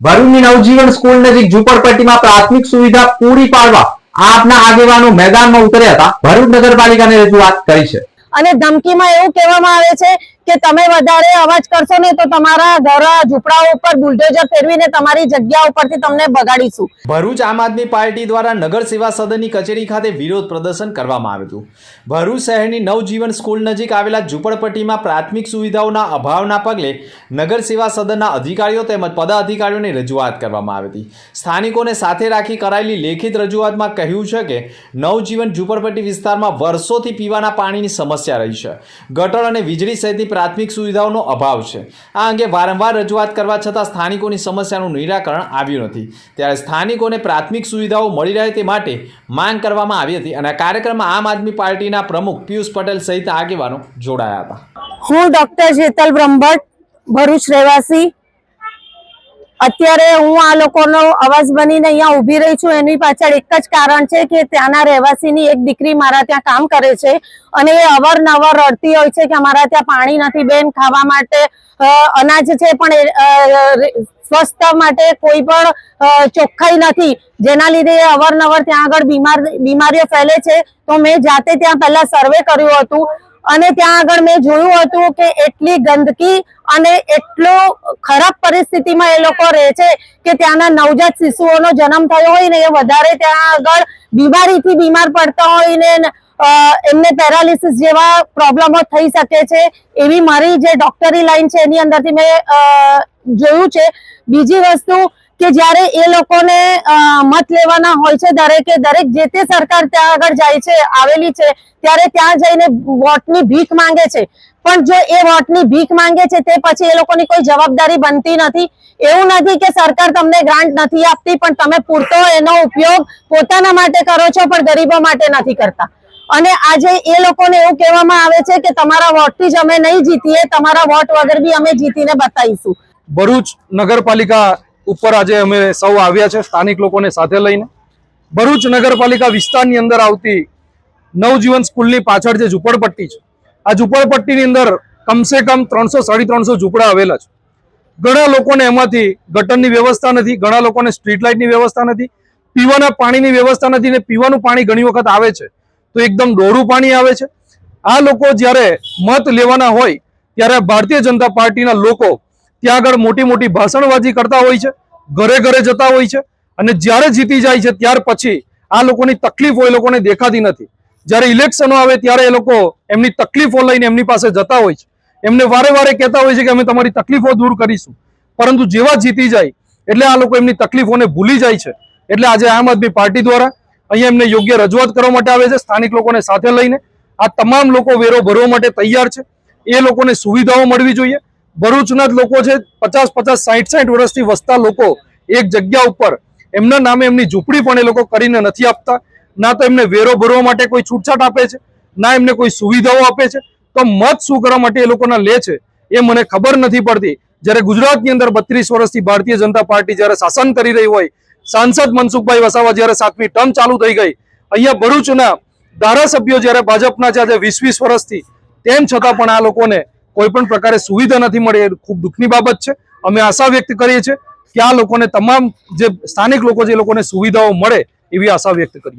ભરૂચની નવજીવન સ્કૂલ નજીક ઝુંપડપટ્ટીમાં પ્રાથમિક સુવિધા પૂરી પાડવા આપના આગેવાનો મેદાનમાં ઉતર્યા હતા. ભરૂચ નગરપાલિકાને રજૂઆત કરી છે. અને ધમકીમાં એવું કહેવામાં આવે છે કે તમે વધારે અવાજ કરશો ને તો તમારા ઘર ઝૂંપડાઓ ઉપર બુલડોઝર ફેરવીને તમારી જગ્યા ઉપરથી તમને બગાડીશું. ભરૂચ આમ આદમી પાર્ટી દ્વારા નગર સેવા સદનની કચેરી ખાતે વિરોધ પ્રદર્શન કરવામાં આવ્યું હતું. ભરૂચ શહેરની નવજીવન સ્કૂલ નજીક આવેલા ઝૂંપડપટ્ટીમાં પ્રાથમિક સુવિધાઓના અભાવના પગલે નગર સેવા સદનના અધિકારીઓ તેમજ પદાધિકારીઓને રજૂઆત કરવામાં આવી હતી. સ્થાનિકોને સાથે રાખી કરાયેલી લેખિત રજૂઆતમાં કહ્યું છે કે નવજીવન ઝૂંપડપટ્ટી વિસ્તારમાં વર્ષોથી પીવાના પાણીની સમસ્યા રહી છે. ગટર અને વીજળી સહિતની પ્રાથમિક સુવિધાઓનો અભાવ છે. આ અંગે વારંવાર રજૂઆત કરવા છતાં સ્થાનિકોની સમસ્યાનું નિરાકરણ આવ્યું નથી. ત્યારે સ્થાનિકોને પ્રાથમિક સુવિધાઓ મળી રહે તે માટે માંગ કરવામાં આવી હતી અને કાર્યક્રમમાં આમ આદમી પાર્ટીના પ્રમુખ પિયુષ પટેલ સહિત આગેવાનો જોડાયા હતા. હું ડોક્ટર શીતલ બ્રહ્મભટ્ટ, ભરૂચ રહેવાસી. અત્યારે હું આ લોકોનો અવાજ બનીને અહીંયા ઊભી રહી છું. એની પાછળ એક જ કારણ છે કે ત્યાંના રહેવાસીની એક દીકરી મારા ત્યાં કામ કરે છે અને એ અવારનવાર રડતી હોય છે કે અમારા ત્યાં પાણી નથી બેન, ખાવા માટે અનાજ છે પણ સ્વસ્થ માટે કોઈ પણ ચોખ્ખાઈ નથી. જેના લીધે એ અવારનવાર ત્યાં આગળ બીમાર, બીમારીઓ ફેલે છે. તો મેં જાતે ત્યાં પહેલા સર્વે કર્યું હતું. અને ત્યાં આગળ મેં જોયું હતું કે એટલી ગંદકી અને એટલો ખરાબ પરિસ્થિતિમાં એ લોકો રહે છે કે ત્યાંના નવજાત શિશુઓનો જન્મ થયો હોય ને એ વધારે ત્યાં આગળ બીમારીથી બીમાર પડતા હોય ને એમને પેરાલિસિસ જેવા પ્રોબ્લેમો થઈ શકે છે. એવી મારી જે ડોક્ટરી લાઈન છે એની અંદરથી મેં જોયું છે. બીજી વસ્તુ કે જ્યારે એ લોકોને મત લેવાના હોય છે દરેકે દરેક જે તે સરકાર ત્યાં આગળ જાય છે, આવેલી છે, ત્યારે ત્યાં જઈને વોટની ભીખ માંગે છે. પણ જો એ વોટની ભીખ માંગે છે, તે પછી એ લોકોની કોઈ જવાબદારી બનતી નથી. એવું નથી કે સરકાર તમને ગ્રાન્ટ નથી આપતી, પણ તમે પૂરતો એનો ઉપયોગ પોતાના માટે કરો છો, પણ ગરીબો માટે નથી કરતા. અને આજે એ લોકોને એવું કહેવામાં આવે છે કે તમારા વોટથી જ અમે નહીં જીતીએ, તમારા વોટ વગર બી અમે જીતીને બતાવીશું. ભરૂચ નગરપાલિકા ઉપર આજે અમે સૌ આવ્યા છે, સ્થાનિક લોકોને સાથે લઈને. ભરૂચ નગરપાલિકા વિસ્તારની અંદર આવતી નવજીવન સ્કૂલની પાછળ જે ઝૂંપડપટ્ટી છે, આ ઝૂંપડપટ્ટીની અંદર કમસે કમ ત્રણસો, સાડી ત્રણસો ઝૂંપડા આવેલા છે. ઘણા લોકોને એમાંથી ગટરની વ્યવસ્થા નથી, ઘણા લોકોને સ્ટ્રીટ લાઇટની વ્યવસ્થા નથી, પીવાના પાણીની વ્યવસ્થા નથી ને પીવાનું પાણી ઘણી વખત આવે છે. તો એકદમ ડોરું પાણી આવે છે. આ લોકો જ્યારે મત લેવાના હોય, ત્યારે ભારતીય જનતા પાર્ટીના લોકો ત્યાં આગળ મોટી મોટી ભાષણબાજી કરતા હોય છે, ઘરે ઘરે જતા હોય છે અને જ્યારે જીતી જાય છે ત્યાર પછી આ લોકોની તકલીફો એ લોકોને દેખાતી નથી. જ્યારે ઇલેક્શનો આવે ત્યારે એ લોકો એમની તકલીફો લઈને એમની પાસે જતા હોય છે. એમને વારે વારે કહેતા હોય છે કે અમે તમારી તકલીફો દૂર કરીશું. પરંતુ જેવા જીતી જાય એટલે આ લોકો એમની તકલીફોને ભૂલી જાય છે. એટલે આજે આમ આદમી પાર્ટી દ્વારા અહીંયા એમને યોગ્ય રજૂઆત કરવા માટે આવે છે, સ્થાનિક લોકોને સાથે લઈને આ તમામ લોકો વેરો ભરવા માટે તૈયાર છે. એ લોકોને સુવિધાઓ મળવી જોઈએ. ભરૂચના જ લોકો છે, પચાસ પચાસ, સાઠ સાઠ વર્ષથી વસતા લોકો એક જગ્યા ઉપર. એમના નામે એમની ઝૂંપડી પણ એ લોકો કરીને નથી આપતા. ના તો એમને વેરો ભરવા માટે કોઈ છૂટછાટ આપે છે, ના એમને કોઈ સુવિધાઓ આપે છે. તો મત શું કરવા માટે એ લોકોના લે છે, એ મને ખબર નથી પડતી. જ્યારે ગુજરાતની અંદર બત્રીસ વર્ષથી ભારતીય જનતા પાર્ટી જ્યારે શાસન કરી રહી હોય, સાંસદ મનસુખભાઈ વસાવા જ્યારે સાતમી ટર્મ ચાલુ થઈ ગઈ, અહીંયા ભરૂચના ધારાસભ્યો જ્યારે ભાજપના છે, આજે વીસ વીસ વર્ષથી, તેમ છતાં પણ આ લોકોને કોઈ પણ પ્રકારે સુવિધા નથી મળી. એ ખૂબ દુઃખની બાબત છે. અમે આશા વ્યક્ત કરીએ છીએ કે આ લોકોને તમામ જે સ્થાનિક લોકો જે લોકોને સુવિધાઓ મળે એવી આશા વ્યક્ત કરીએ